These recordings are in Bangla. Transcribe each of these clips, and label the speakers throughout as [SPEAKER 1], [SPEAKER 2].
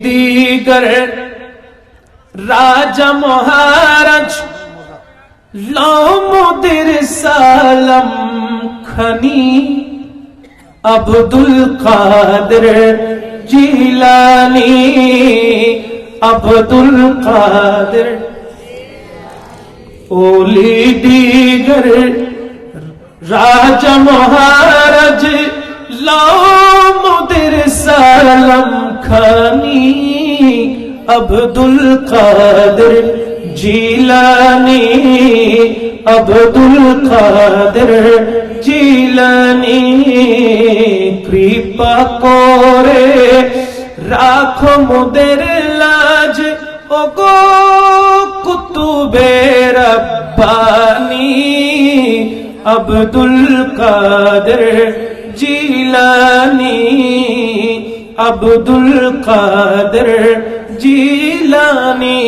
[SPEAKER 1] দিগর রাজা মহারাজ লমদের সালাম খানি আব্দুল কাদের জিলানি আব্দুল কাদের ওলি দিগর রাজা মহারাজ লামদের সালাম খানি আব্দুল কাদের জিলানি আব্দুল কাদের জিলানি কৃপা করে রাখো মোদের লাজ ও গো কুতুবে রব্বানি আব্দুল কাদের জিলানি আব্দুল কাদের জিলানি।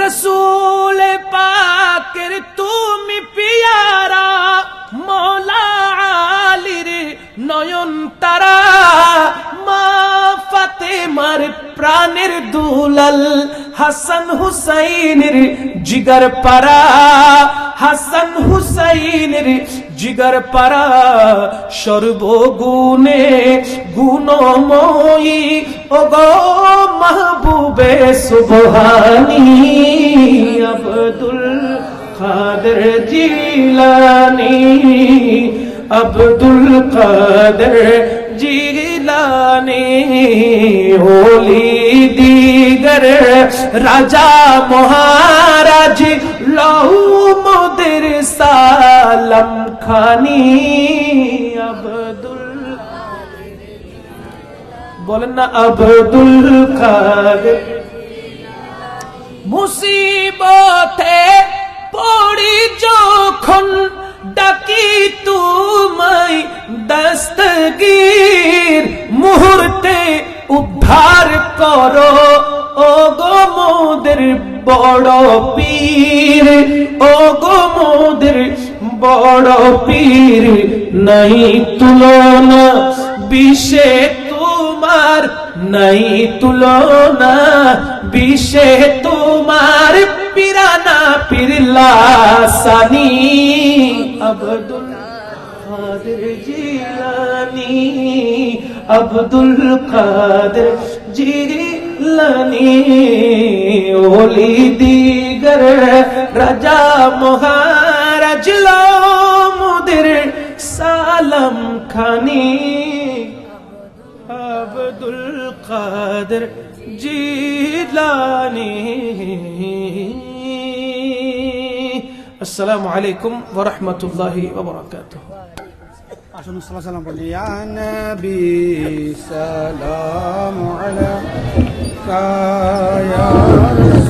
[SPEAKER 1] রসুল পাকের তুমি পিয়ারা, মৌলা আলীর নয়ন তারা। মা ফাতেমার প্রাণের দুলাল হাসান হুসাইনের জিগার পারা হাসান হুসাইনের জিগার পারা সর্বগুণে গুণময়ী। ও গো মাহবুবে সুবহানি, আব্দুল কাদের জিলানি। আব্দুল কাদের জিলানি, হোলি দিগর রাজা মহারাজ, লহু মোদের সালাম খানি আব্দুল বলেন না আব্দুল কাদের মুসিবতে পড়ি যখন ডাকি তুমাই দস্তগীর মুহূর্তে উদ্ধার করো ও গো বড় পীর ও গো বড় পীর নাই তুলনা, বিষে তোমার নাই তুলনা, বিষে তোমার পিরানা পিরলা সানি আব্দুল কাদের জিলানি, আব্দুল কাদের জিলানি, ওলি দিগর রাজা মহারাজ লো العالم خاني عبد القادر جيلاني. السلام عليكم ورحمة الله وبركاته.
[SPEAKER 2] عشان الصلاة والسلام يا نبي. سلام عليك يا رسول